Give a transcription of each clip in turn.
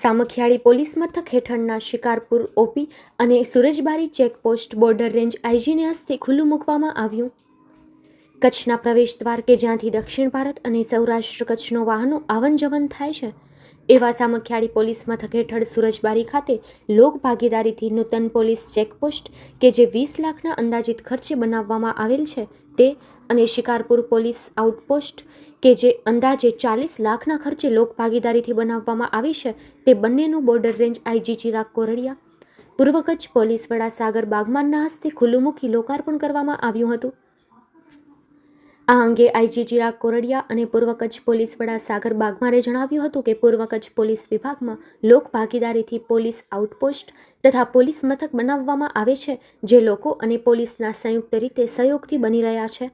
Samakhiyali police મથક હેઠળના Shikarpur OP અને સુરજબારી ચેકપોસ્ટ બોર્ડર રેન્જ આઈજીને હસ્તે ખુલ્લું મૂકવામાં આવ્યું. કચ્છના પ્રવેશ દ્વાર કે જ્યાંથી દક્ષિણ ભારત અને સૌરાષ્ટ્ર કચ્છનો વાહનો આવન જવન થાય છે, એવા સામખિયાળી પોલીસ મથક હેઠળ સુરજબારી ખાતે લોક ભાગીદારીથી નૂતન પોલીસ ચેકપોસ્ટ કે જે વીસ લાખના અંદાજિત ખર્ચે બનાવવામાં આવેલ છે તે અને શિકારપુર પોલીસ આઉટપોસ્ટ કે જે અંદાજે ચાલીસ લાખના ખર્ચે લોક ભાગીદારીથી બનાવવામાં આવી છે તે બંનેનું border range IG Chirag Kordiya, પૂર્વ કચ્છ પોલીસ વડા સાગર બાગમાનના હસ્તે ખુલ્લું મૂકી લોકાર્પણ કરવામાં આવ્યું હતું. આ અંગે આઈજી ચિરાગ કોરડિયા અને પૂર્વ કચ્છ પોલીસ વડા સાગર બાગમારે જણાવ્યું હતું કે પૂર્વ કચ્છ પોલીસ વિભાગમાં લોક ભાગીદારીથી પોલીસ આઉટપોસ્ટ તથા પોલીસ મથક બનાવવામાં આવે છે, જે લોકો અને પોલીસના સંયુક્ત રીતે સહયોગથી બની રહ્યા છે.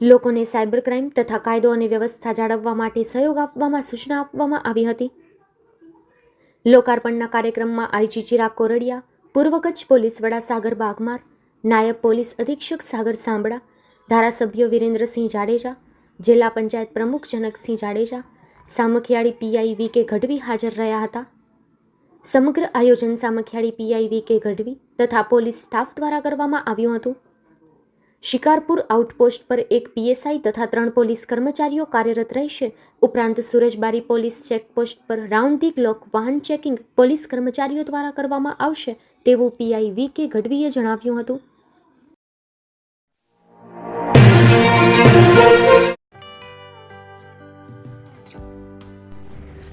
લોકોને સાયબર ક્રાઇમ તથા કાયદો અને વ્યવસ્થા જાળવવા માટે સહયોગ આપવામાં સૂચના આપવામાં આવી હતી. લોકાર્પણના કાર્યક્રમમાં આઈજી ચિરાગ કોરડિયા, પૂર્વ કચ્છ પોલીસ વડા સાગર બાગમાર, નાયબ પોલીસ અધિક્ષક સાગર સાંભળા ધારાસભ્યો વિરેન્દ્રસિંહ જાડેજા, જિલ્લા પંચાયત પ્રમુખ Janaksinh Jadeja, Samakhiyali PI V K Gadhvi હાજર રહ્યા હતા. સમગ્ર આયોજન Samakhiyali PI V K Gadhvi તથા પોલીસ સ્ટાફ દ્વારા કરવામાં આવ્યું હતું. શિકારપુર આઉટપોસ્ટ પર એક પીએસઆઈ તથા ત્રણ પોલીસ કર્મચારીઓ કાર્યરત રહેશે. ઉપરાંત સુરજબારી પોલીસ ચેકપોસ્ટ પર રાઉન્ડ ધી ક્લોક વાહન ચેકિંગ પોલીસ કર્મચારીઓ દ્વારા કરવામાં આવશે તેવું પીઆઈ વી કે ગઢવીએ જણાવ્યું હતું.